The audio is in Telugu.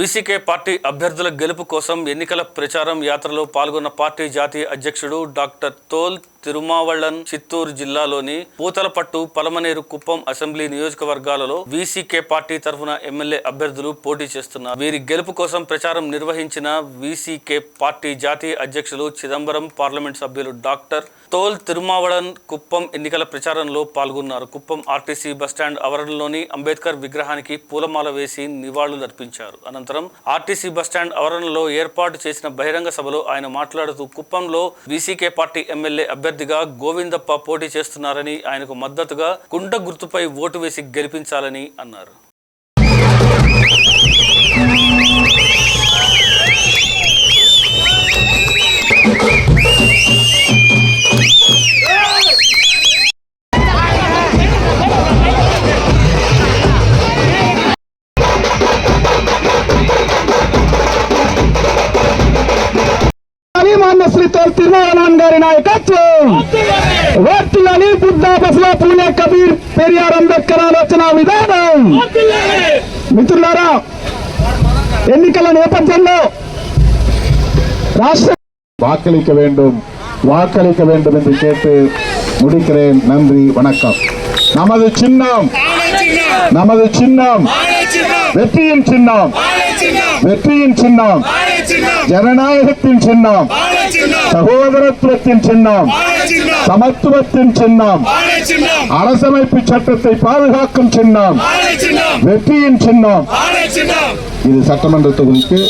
వీసీకే పార్టీ అభ్యర్థుల గెలుపు కోసం ఎన్నికల ప్రచారం యాత్రలో పాల్గొన్న పార్టీ జాతీయ అధ్యక్షుడు డాక్టర్ తోల్ తిరుమావళన్ చిత్తూరు జిల్లాలోని పూతలపట్టు పలమనేరు కుప్పం అసెంబ్లీ నియోజకవర్గాలలో వీసీకే పార్టీ తరఫున ఎమ్మెల్యే అభ్యర్థులు పోటీ చేస్తున్నారు. వీరి గెలుపు కోసం ప్రచారం నిర్వహించిన వీసీకే పార్టీ జాతీయ అధ్యక్షులు చిదంబరం పార్లమెంట్ సభ్యులు డాక్టర్ తోల్ తిరుమావళన్ కుప్పం ఎన్నికల ప్రచారంలో పాల్గొన్నారు. కుప్పం ఆర్టీసీ బస్టాండ్ ఆవరణలోని అంబేద్కర్ విగ్రహానికి పూలమాల వేసి నివాళులర్పించారు అనంతరం ఆర్టీసీ బస్టాండ్ ఆవరణలో ఏర్పాటు చేసిన బహిరంగ సభలో ఆయన మాట్లాడుతూ కుప్పంలో వీసీకే పార్టీ ఎమ్మెల్యే అభ్యర్థిగా గోవిందప్ప పోటీ చేస్తున్నారని ఆయనకు మద్దతుగా కుండ గుర్తుపై ఓటు వేసి గెలిపించాలని అన్నారు. తిరుమలనాథ్ గారి నాయకత్వం వర్తిల్లాలి బుద్ధ బసవ పూణె కబీర్ పెరియార్ అంబేద్కర్ ఆలోచన విధానం మిత్రులారా ఎన్నికల నేపథ్యంలో రాష్ట్ర வாக்களிக்க வேண்டும் வாக்களிக்க வேண்டும் என்று கேட்டு முடிக்கிறேன் நன்றி வணக்கம் நமது சின்னம் நமது சின்னம் வெற்றியின் சின்னம். வெற்றியின் சின்னம். ஜனநாயகத்தின் சின்னம். சகோதரத்துவத்தின் சின்னம். சமத்துவத்தின் சின்னம். அரசமைப்பு சட்டத்தை பாதுகாக்கும் சின்னம். வெற்றியின் சின்னம். இது சட்டமன்ற தொகுதிக்கு